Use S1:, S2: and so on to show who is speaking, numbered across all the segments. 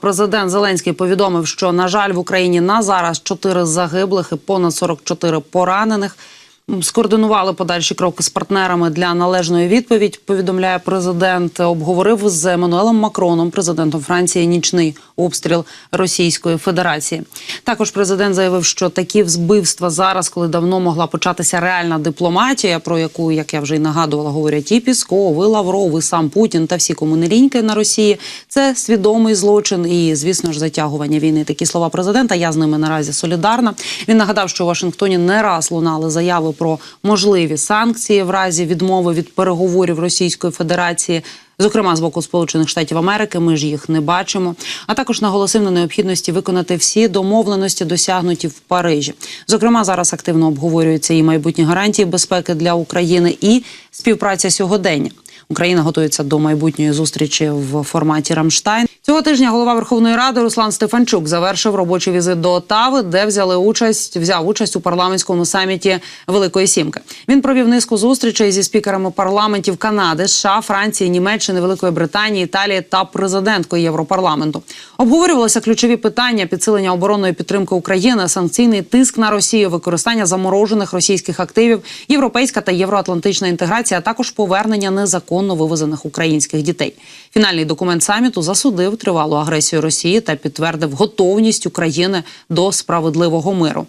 S1: Президент Зеленський повідомив, що на жаль в Україні на зараз 4 загиблих і понад 44 поранених. Скоординували подальші кроки з партнерами для належної відповідь. Повідомляє президент. Обговорив з Еммануелем Макроном, президентом Франції, нічний обстріл Російської Федерації. Також президент заявив, що такі збивства зараз, коли давно могла початися реальна дипломатія, про яку, як я вже й нагадувала, говорять і Пісков, і Лавров, і сам Путін та всі комунеріньки на Росії. Це свідомий злочин і, звісно ж, затягування війни. Такі слова президента. Я з ними наразі солідарна. Він нагадав, що у Вашингтоні не раз лунали заяви про можливі санкції в разі відмови від переговорів Російської Федерації. Зокрема, з боку Сполучених Штатів Америки, ми ж їх не бачимо. А також наголосив на необхідності виконати всі домовленості, досягнуті в Парижі. Зокрема, зараз активно обговорюються і майбутні гарантії безпеки для України, і співпраця сьогодення. Україна готується до майбутньої зустрічі в форматі Рамштайн. Цього тижня голова Верховної Ради Руслан Стефанчук завершив робочий візит до Отави, де взяли участь, взяв участь у парламентському саміті Великої Сімки. Він провів низку зустрічей зі спікерами парламентів Канади, США, Франції, Німеччини, Великої Британії, Італії та президенткою Європарламенту. Обговорювалися ключові питання підсилення оборонної підтримки України, санкційний тиск на Росію, використання заморожених російських активів, європейська та євроатлантична інтеграція, а також повернення незаконно вивезених українських дітей. Фінальний документ саміту засудив тривалу агресію Росії та підтвердив готовність України до справедливого миру.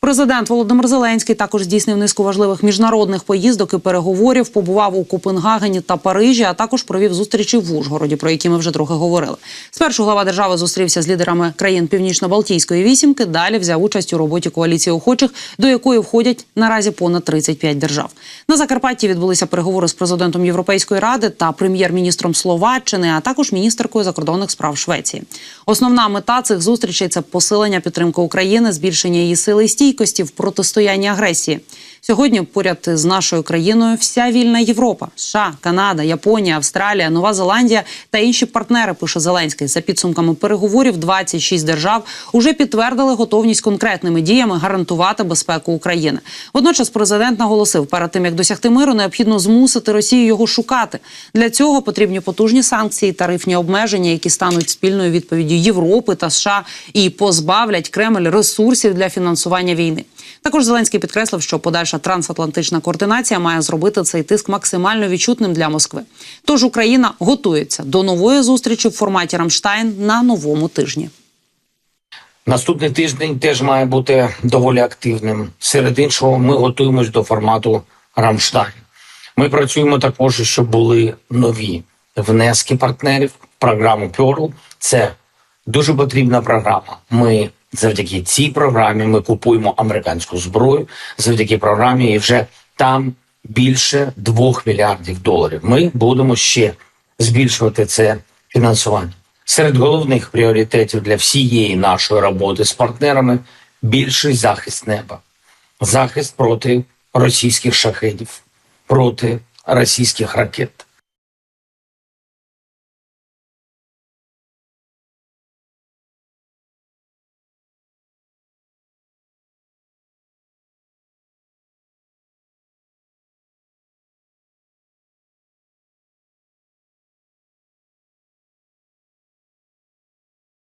S1: Президент Володимир Зеленський також здійснив низку важливих міжнародних поїздок і переговорів. Побував у Копенгагені та Парижі, а також провів зустрічі в Ужгороді, про які ми вже трохи говорили. Спершу глава держави зустрівся з лідерами країн Північно-Балтійської вісімки. Далі взяв участь у роботі коаліції охочих, до якої входять наразі понад 35 держав. На Закарпатті відбулися переговори з президентом Європейської ради та прем'єр-міністром Словаччини, а також міністеркою закордонних справ Швеції. Основна мета цих зустрічей це посилення підтримки України, збільшення її сили і стійкості в протистоянні агресії. Сьогодні поряд з нашою країною вся вільна Європа, США, Канада, Японія, Австралія, Нова Зеландія та інші партнери. Пише Зеленський. За підсумками переговорів 26 держав уже підтвердили готовність конкретними діями гарантувати безпеку України. Водночас президент наголосив, перед тим як досягти миру, необхідно змусити Росію його шукати. Для цього потрібні потужні санкції, тарифні обмеження, які стануть спільною відповіддю Європи та США і позбавлять Кремль ресурсів для фінансування війни. Також Зеленський підкреслив, що подальша трансатлантична координація має зробити цей тиск максимально відчутним для Москви. Тож Україна готується до нової зустрічі в форматі Рамштайн на новому тижні.
S2: Наступний тиждень теж має бути доволі активним. Серед іншого, ми готуємось до формату Рамштайн. Ми працюємо також, щоб були нові внески партнерів програму Pearl. Це дуже потрібна програма. Ми завдяки цій програмі ми купуємо американську зброю. Завдяки програмі і вже там більше 2 мільярдів доларів. Ми будемо ще збільшувати це фінансування. Серед головних пріоритетів для всієї нашої роботи з партнерами більший захист неба, захист проти російських шахедів, проти російських ракет.